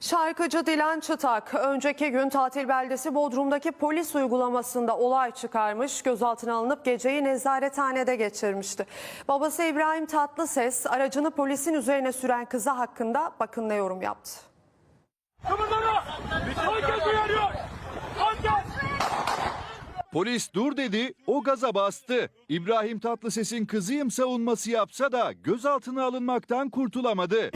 Şarkıcı Dilan Çıtak önceki gün tatil beldesi Bodrum'daki polis uygulamasında olay çıkarmış, gözaltına alınıp geceyi nezarethanede geçirmişti. Babası İbrahim Tatlıses aracını polisin üzerine süren kızı hakkında bakın ne yorum yaptı. Polis dur dedi, o gaza bastı. İbrahim Tatlıses'in kızıyım savunması yapsa da gözaltına alınmaktan kurtulamadı.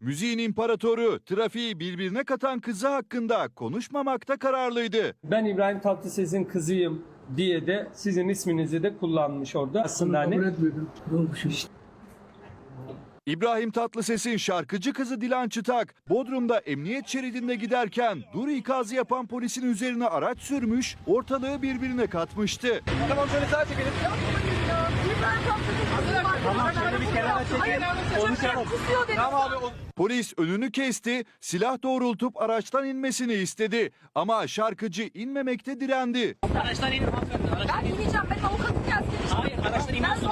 Müziğin imparatoru trafiği birbirine katan kızı hakkında konuşmamakta kararlıydı. Ben İbrahim Tatlıses'in kızıyım diye de sizin isminizi de kullanmış orada. Aslında Kabul hani etmedim. Ne olmuşum? İbrahim Tatlıses'in şarkıcı kızı Dilan Çıtak, Bodrum'da emniyet şeridinde giderken dur ikazı yapan polisin üzerine araç sürmüş, ortalığı birbirine katmıştı. Tamam şöyle sağa çekelim. Tamam şöyle bir kenara çekelim. Konuşalım. Tamam abi. o- Polis önünü kesti, silah doğrultup araçtan inmesini istedi. Ama şarkıcı inmemekte direndi. Araçtan inin hanımefendi. Araçtan Ben ineceğim. Ben avukatım gelsin. Hayır araçtan Ben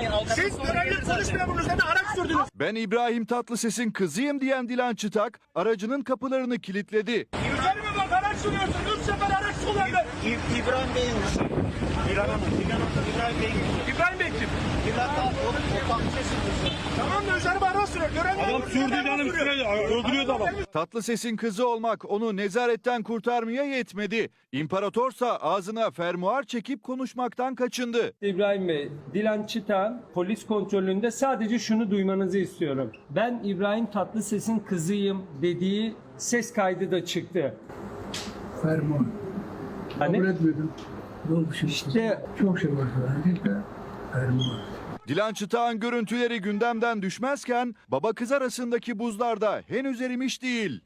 Hayır avukatın Siz görevli polis memurunuz üzerine araç sürdünüz. Ben İbrahim Tatlıses'in kızıyım diyen Dilan Çıtak, aracının kapılarını kilitledi. Üzerime bak araç sürüyorsun. Üç sefer araç kullandın. İbrahim Bey'in İbrahim İbrahim Bey'in İbrahim Bey kim? İbrahim o tatlısesini Tamam da üzerime sürüyor. Görevli Adam sürdü canım üstüne öldürüyordu adam. Tatlıses'in kızı olmak onu nezaretten kurtarmaya yetmedi. İmparatorsa ağzına fermuar çekip konuşmaktan kaçındı. İbrahim Bey, Dilan Çıtak'ın polis kontrolünde sadece şunu duymanızı istiyorum. Ben İbrahim Tatlıses'in kızıyım dediği ses kaydı da çıktı. Fermuar. Kabul Hani etmedim. Ne olmuşum? işte Çok şey var. Fermuar. Dilan Çıtak'ın görüntüleri gündemden düşmezken baba kız arasındaki buzlarda henüz erimiş değil.